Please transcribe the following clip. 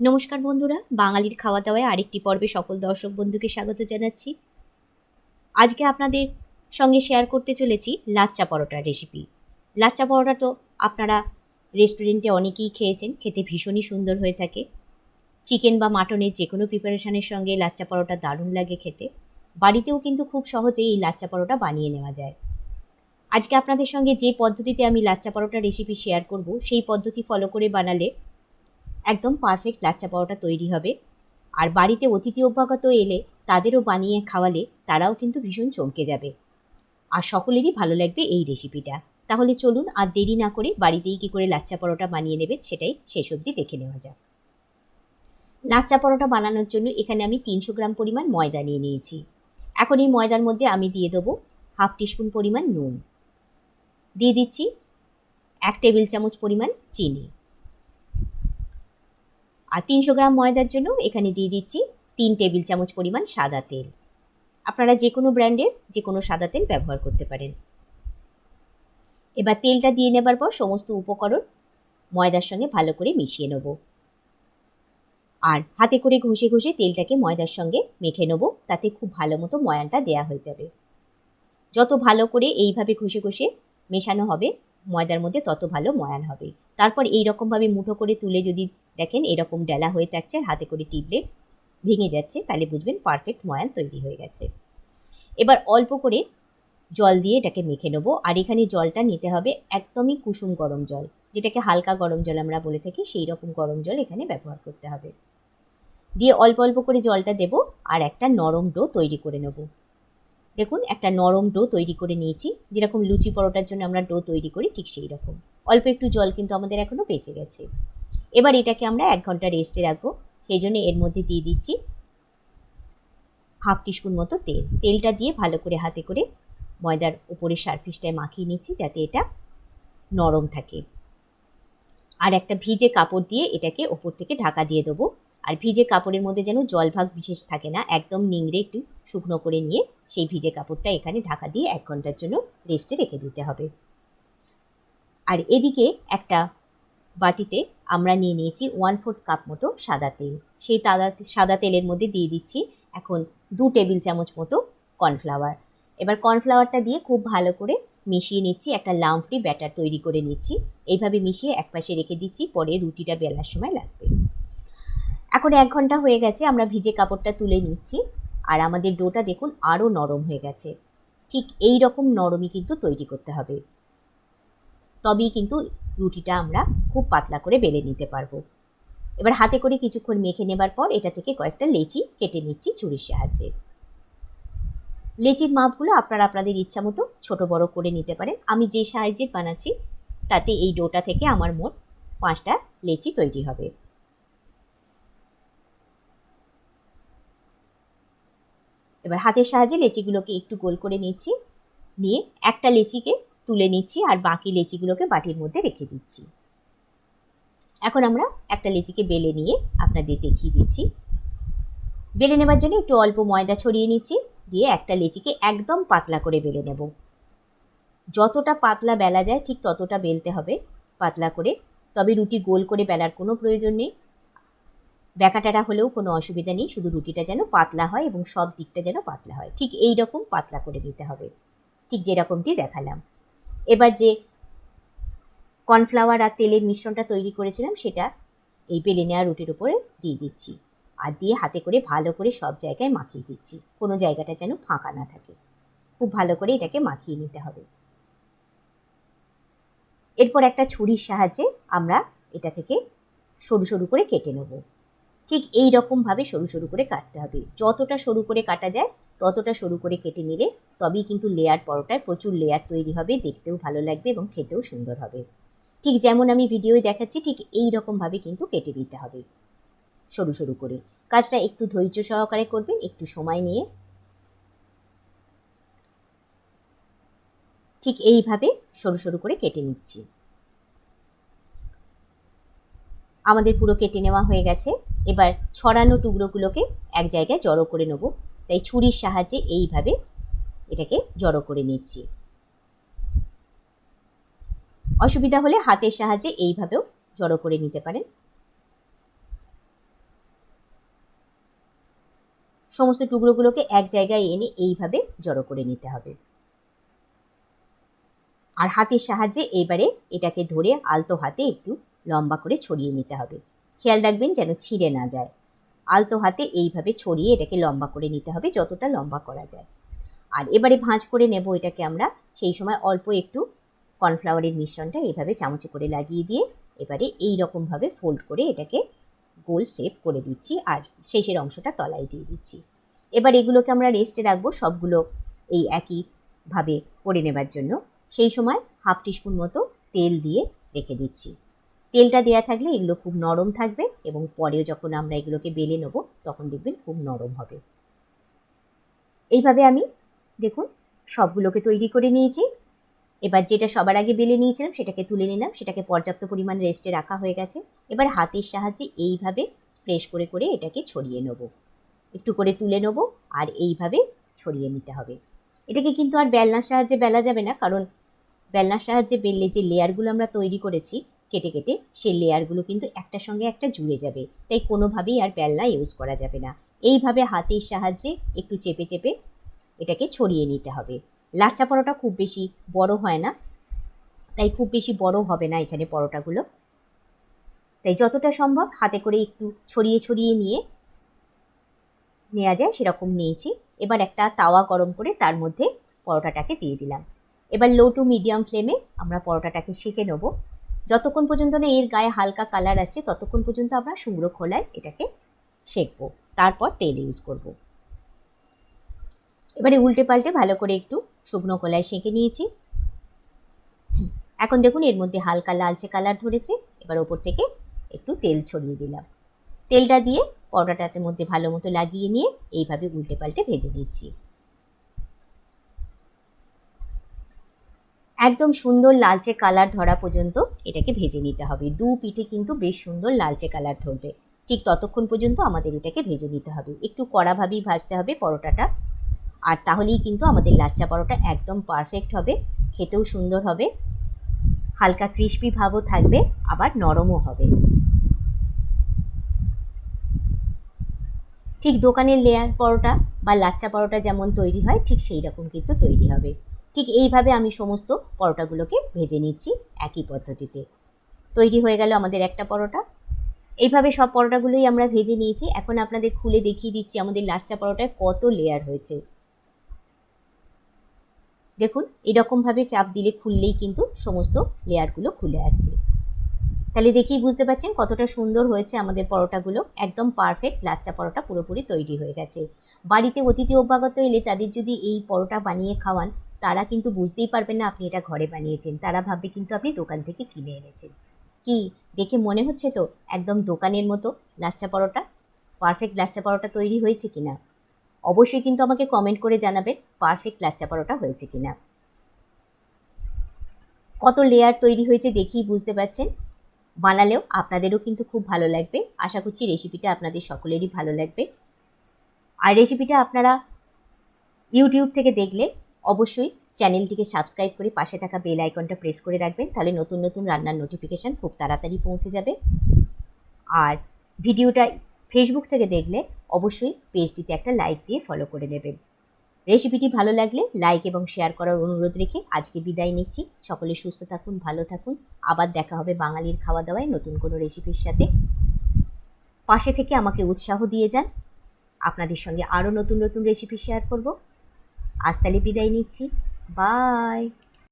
নমস্কার বন্ধুরা, বাঙালির খাওয়া দাওয়ায় আরেকটি পর্বে সকল দর্শক বন্ধুকে স্বাগত জানাচ্ছি। আজকে আপনাদের সঙ্গে শেয়ার করতে চলেছি লাচ্চা পরোটার রেসিপি লাচ্চা পরোটা তো আপনারা রেস্টুরেন্টে অনেকেই খেয়েছেন, খেতে ভীষণই সুন্দর হয়ে থাকে। চিকেন বা মাটনের যে কোনো প্রিপারেশনের সঙ্গে লাচ্চা পরোটা দারুণ লাগে খেতে। বাড়িতেও কিন্তু খুব সহজেই এই লাচ্চা পরোটা বানিয়ে নেওয়া যায়। আজকে আপনাদের সঙ্গে যে পদ্ধতিতে আমি লাচ্চা পরোটা রেসিপি শেয়ার করব, সেই পদ্ধতি ফলো করে বানালে একদম পারফেক্ট লাচ্চা পরোটা তৈরি হবে। আর বাড়িতে অতিথি অভ্যাগত এলে তাদেরও বানিয়ে খাওয়ালে তারাও কিন্তু ভীষণ চমকে যাবে। আর সকলেরই ভালো লাগবে এই রেসিপিটা তাহলে চলুন আর দেরি না করে বাড়িতেই কী করে লাচ্চা পরোটা বানিয়ে নেবেন সেটাই শেষ অবধি দেখে নেওয়া যাক। লাচ্চা পরোটা বানানোর জন্য এখানে আমি তিনশো গ্রাম পরিমাণ ময়দা নিয়ে নিয়েছি। এখন এই ময়দার মধ্যে আমি দিয়ে দেবো হাফ টিস্পুন পরিমাণ নুন। দিয়ে দিচ্ছি এক টেবিল চামচ পরিমাণ চিনি। আর তিনশো গ্রাম ময়দার জন্য এখানে দিয়ে দিচ্ছি তিন টেবিল চামচ পরিমাণ সাদা তেল। আপনারা যে কোনো ব্র্যান্ডের যে কোনো সাদা তেল ব্যবহার করতে পারেন। এবার তেলটা দিয়ে নেবার পর সমস্ত উপকরণ ময়দার সঙ্গে ভালো করে মিশিয়ে নেব। আর হাতে করে ঘষে ঘষে তেলটাকে ময়দার সঙ্গে মেখে নেব, তাতে খুব ভালো মতো ময়ানটা দেয়া হয়ে যাবে। যত ভালো করে এইভাবে ঘষে ঘষে মেশানো হবে, ময়দার মধ্যে তত ভালো ময়ান হবে। তারপর এই রকমভাবে মুঠো করে তুলে যদি দেখেন এরকম ডেলা হয়ে থাকছে, আর হাতে করে টিপলে ভেঙে যাচ্ছে, তাহলে বুঝবেন পারফেক্ট ময়ান তৈরি হয়ে গেছে। এবার অল্প করে জল দিয়ে এটাকে মেখে নেব, আর এখানে জলটা নিতে হবে একদমই কুসুম গরম জল, যেটাকে হালকা গরম জল আমরা বলে থাকি, সেই রকম গরম জল এখানে ব্যবহার করতে হবে। দিয়ে অল্প অল্প করে জলটা দেব, আর একটা নরম ডো তৈরি করে নেব। দেখুন, একটা নরম ডো তৈরি করে নিয়েছি, যেরকম লুচি পরোটার জন্য আমরা ডো তৈরি করি, ঠিক সেই রকম। অল্প একটু জল কিন্তু আমাদের এখনও বেঁচে গেছে। এবার এটাকে আমরা এক ঘণ্টা রেস্টে রাখব। সেই জন্য এর মধ্যে দিয়ে দিচ্ছি হাফ টিস্পুন মতো তেল। তেলটা দিয়ে ভালো করে হাতে করে ময়দার উপরে সারফিসটায় মাখিয়ে নিচ্ছি যাতে এটা নরম থাকে। আর একটা ভিজে কাপড় দিয়ে এটাকে ওপর থেকে ঢাকা দিয়ে দেবো। আর ভিজে কাপড়ের মধ্যে যেন জলভাগ বিশেষ থাকে না, একদম নিংড়ে একটু শুকনো করে নিয়ে সেই ভিজে কাপড়টা এখানে ঢাকা দিয়ে এক ঘণ্টার জন্য রেস্টে রেখে দিতে হবে। আর এদিকে একটা বাটিতে আমরা নিয়ে নিয়েছি ওয়ান ফোর্থ কাপ মতো সাদা তেল। সেই তাদা, সাদা তেলের মধ্যে দিয়ে দিচ্ছি এখন দু টেবিল চামচ মতো কর্নফ্লাওয়ার এবার কর্নফ্লাওয়ারটা দিয়ে খুব ভালো করে মিশিয়ে নিচ্ছি, একটা লাম্পটি ব্যাটার তৈরি করে নিচ্ছি। এইভাবে মিশিয়ে এক পাশে রেখে দিচ্ছি, পরে রুটিটা বেলার সময় লাগবে। এখন এক ঘণ্টা হয়ে গেছে, আমরা ভিজে কাপড়টা তুলে নিচ্ছি। আর আমাদের ডোটা দেখুন আরও নরম হয়ে গেছে। ঠিক এই রকম নরমই কিন্তু তৈরি করতে হবে। তবেই কিন্তু রুটিটা আমরা খুব পাতলা করে বেলে নিতে পারব। এবার হাতে করে কিছুক্ষণ মেখে নেবার পর এটা থেকে কয়েকটা লেচি কেটে নিচ্ছি ছুরির সাহায্যে। লেচির মাপগুলো আপনারা আপনাদের ইচ্ছা মতো ছোটো বড় করে নিতে পারেন। আমি যে সাহায্যে বানাচ্ছি, তাতে এই ডোটা থেকে আমার মোট পাঁচটা লেচি তৈরি হবে। এবার হাতের সাহায্যে লেচিগুলোকে একটু গোল করে নিচ্ছি। নিয়ে একটা লেচিকে তুলে নিচ্ছি আর বাকি লেচিগুলোকে বাটির মধ্যে রেখে দিচ্ছি। এখন আমরা একটা লেচিকে বেলে নিয়ে আপনাদের দেখিয়ে দিচ্ছি। বেলে নেবার জন্য একটু অল্প ময়দা ছড়িয়ে নিচ্ছি, দিয়ে একটা লেচিকে একদম পাতলা করে বেলে নেব। যতটা পাতলা বেলা যায় ঠিক ততটা বেলতে হবে পাতলা করে, তবে রুটি গোল করে বেলার কোনো প্রয়োজন নেই। ব্যাকাটারা হলেও কোনো অসুবিধা নেই, শুধু রুটিটা যেন পাতলা হয় এবং সব দিকটা যেন পাতলা হয়। ঠিক এই রকম পাতলা করে নিতে হবে। ঠিক যেরকমটি দেখালাম। এবার যে কর্নফ্লাওয়ার আর তেলের মিশ্রণটা তৈরি করেছিলাম, সেটা এই বেলে নেওয়া রুটির উপরে দিয়ে দিচ্ছি। আর দিয়ে হাতে করে ভালো করে সব জায়গায় মাখিয়ে দিচ্ছি। কোনো জায়গাটা যেন ফাঁকা না থাকে। খুব ভালো করে এটাকে মাখিয়ে নিতে হবে। এরপর একটা ছুরির সাহায্যে আমরা এটা থেকে সরু সরু করে কেটে নেব। ঠিক এই রকমভাবে সরু সরু করে কাটতে হবে। যতটা সরু করে কাটা যায় ততটা সরু করে কেটে নিলে তবেই কিন্তু লেয়ার পরোটায় প্রচুর লেয়ার তৈরি হবে, দেখতেও ভালো লাগবে এবং খেতেও সুন্দর হবে। ঠিক যেমন আমি ভিডিওয় দেখাচ্ছি, ঠিক এই রকমভাবে কিন্তু কেটে দিতে হবে। সরু সরু করে। কাজটা একটু ধৈর্য সহকারে করবেন, একটু সময় নিয়ে। ঠিক এইভাবে সরু সরু করে কেটে নিচ্ছি। আমাদের পুরো কেটে নেওয়া হয়ে গেছে। এবার ছড়ানো টুকরোগুলোকে এক জায়গায় জড়ো করে নেব। তাই ছুরির সাহায্যে এইভাবে এটাকে জড়ো করে নিচ্ছি। অসুবিধা হলে হাতের সাহায্যে এইভাবেও জড়ো করে নিতে পারেন। সমস্ত টুকরোগুলোকে এক জায়গায় এনে এইভাবে জড়ো করে নিতে হবে। আর হাতের সাহায্যে এবারে এটাকে ধরে আলতো হাতে একটু লম্বা করে ছড়িয়ে নিতে হবে। খেয়াল রাখবেন যেন ছিঁড়ে না যায়। আলতো হাতে এইভাবে ছড়িয়ে এটাকে লম্বা করে নিতে হবে, যতটা লম্বা করা যায়। আর এবারে ভাঁজ করে নেব এটাকে আমরা, সেই সময় অল্প একটু কর্নফ্লাওয়ারের মিশ্রণটা এইভাবে চামচে করে লাগিয়ে দিয়ে এবারে এই রকমভাবে ফোল্ড করে এটাকে গোল শেপ করে দিচ্ছি আর শেষের অংশটা তলায় দিয়ে দিচ্ছি। এবার এগুলোকে আমরা রেস্টে রাখব সবগুলো এই একইভাবে করে নেবার জন্য। সেই সময় হাফ টিস্পুন মতো তেল দিয়ে রেখে দিচ্ছি। তেলটা দেওয়া থাকলে এগুলো খুব নরম থাকবে এবং পরেও যখন আমরা এগুলোকে বেলে নেব, তখন দেখবেন খুব নরম হবে। এইভাবে আমি দেখুন সবগুলোকে তৈরি করে নিয়েছি। এবার যেটা সবার আগে বেলে নিয়েছিলাম সেটাকে তুলে নিলাম। সেটাকে পর্যাপ্ত পরিমাণ রেস্টে রাখা হয়ে গেছে। এবার হাতের সাহায্যে এইভাবে স্প্রেস করে করে এটাকে ছড়িয়ে নেব। একটু করে তুলে নেব আর এইভাবে ছড়িয়ে নিতে হবে। এটাকে কিন্তু আর বেলনার সাহায্যে বেলা যাবে না কারণ বেলনার সাহায্যে বেললে যে লেয়ারগুলো আমরা তৈরি করেছি কেটে কেটে সেই লেয়ারগুলো কিন্তু একটার সঙ্গে একটা জুড়ে যাবে। তাই কোনোভাবেই আর বেলনা ইউজ করা যাবে না। এইভাবে হাতের সাহায্যে একটু চেপে চেপে এটাকে ছড়িয়ে নিতে হবে। লাচ্চা পরোটা খুব বেশি বড় হয় না। তাই খুব বেশি বড় হবে না এখানে পরোটাগুলো। তাই যতটা সম্ভব হাতে করে একটু ছড়িয়ে ছড়িয়ে নিয়ে নেওয়া যায় সেরকম নিয়েছি। এবার একটা তাওয়া গরম করে তার মধ্যে পরোটাটাকে দিয়ে দিলাম। এবার লো টু মিডিয়াম ফ্লেমে আমরা পরোটাটাকে সেঁকে নেব। যতক্ষণ পর্যন্ত না এর গায়ে হালকা কালার আসছে, ততক্ষণ পর্যন্ত আমরা শুকনো খোলায় এটাকে সেঁকবো তারপর তেল ইউজ করব। এবারে উল্টে পাল্টে ভালো করে একটু শুকনো কলায় সেঁকে নিয়েছি। এখন দেখুন এর মধ্যে হালকা লালচে কালার ধরেছে। এবার ওপর থেকে একটু তেল ছড়িয়ে দিলাম। তেলটা দিয়ে পরোটাটার মধ্যে ভালো মতো লাগিয়ে নিয়ে এইভাবে উল্টে পাল্টে ভেজে দিচ্ছি একদম সুন্দর লালচে কালার ধরা পর্যন্ত এটাকে ভেজে নিতে হবে। দু পিঠে কিন্তু বেশ সুন্দর লালচে কালার ধরবে। ঠিক ততক্ষণ পর্যন্ত আমাদের এটাকে ভেজে নিতে হবে। একটু কড়াভাবেই ভাজতে হবে পরোটাটা। আর তাহলেই কিন্তু আমাদের লাচ্চা পরোটা একদম পারফেক্ট হবে, খেতেও সুন্দর হবে। হালকা ক্রিস্পি ভাবও থাকবে, আবার নরমও হবে। ঠিক দোকানের লেয়ার পরোটা বা লাচ্চা পরোটা যেমন তৈরি হয়, ঠিক সেই রকম কিন্তু তৈরি হবে। ঠিক এইভাবে আমি সমস্ত পরোটাগুলোকে ভেজে নিচ্ছি একই পদ্ধতিতে। তৈরি হয়ে গেল আমাদের একটা পরোটা। এইভাবে সব পরোটাগুলোই আমরা ভেজে নিয়েছি। এখন আপনাদের খুলে দেখিয়ে দিচ্ছি আমাদের লাচ্চা পরোটায় কত লেয়ার হয়েছে। দেখুন, এরকমভাবে চাপ দিলে খুললেই কিন্তু সমস্ত লেয়ারগুলো খুলে আসছে। তাহলে দেখেই বুঝতে পারছেন কতটা সুন্দর হয়েছে আমাদের পরোটাগুলো। একদম পারফেক্ট লাচ্চা পরোটা পুরোপুরি তৈরি হয়ে গেছে। বাড়িতে অতিথি অভ্যাগত এলে তাদের যদি এই পরোটা বানিয়ে খাওয়ান তারা কিন্তু বুঝতেই পারবেন না আপনি এটা ঘরে বানিয়েছেন। তারা ভাববে কিন্তু আপনি দোকান থেকে কিনে এনেছেন। কি? দেখে মনে হচ্ছে তো? একদম দোকানের মতো? লাচ্চা পরোটা? পারফেক্ট লাচ্চা পরোটা তৈরি হয়েছে কিনা? অবশ্যই কিন্তু আমাকে কমেন্ট করে জানাবেন পারফেক্ট লাচ্চা পরোটা হয়েছে কিনা। কত লেয়ার তৈরি হয়েছে দেখেই বুঝতে পারছেন? বানালেও আপনাদেরও কিন্তু খুব ভালো লাগবে। আশা করছি রেসিপিটা আপনাদের সকলেরই ভালো লাগবে। আর রেসিপিটা আপনারা ইউটিউব থেকে দেখলে অবশ্যই চ্যানেলটিকে সাবস্ক্রাইব করে পাশে থাকা বেল আইকনটা প্রেস করে রাখবেন, তাহলে নতুন নতুন রান্নার নোটিফিকেশান খুব তাড়াতাড়ি পৌঁছে যাবে। আর ভিডিওটা ফেসবুক থেকে দেখলে অবশ্যই পেজটিতে একটা লাইক দিয়ে ফলো করে নেবেন। রেসিপিটি ভালো লাগলে লাইক এবং শেয়ার করার অনুরোধ রেখে আজকে বিদায় নিচ্ছি। সকলে সুস্থ থাকুন, ভালো থাকুন। আবার দেখা হবে বাঙালির খাওয়া দাওয়ায় নতুন কোনো রেসিপির সাথে। পাশে থেকে আমাকে উৎসাহ দিয়ে যান। আপনাদের সঙ্গে আরও নতুন নতুন রেসিপি শেয়ার করব। আজ তাহলে বিদায় নিচ্ছি। বাই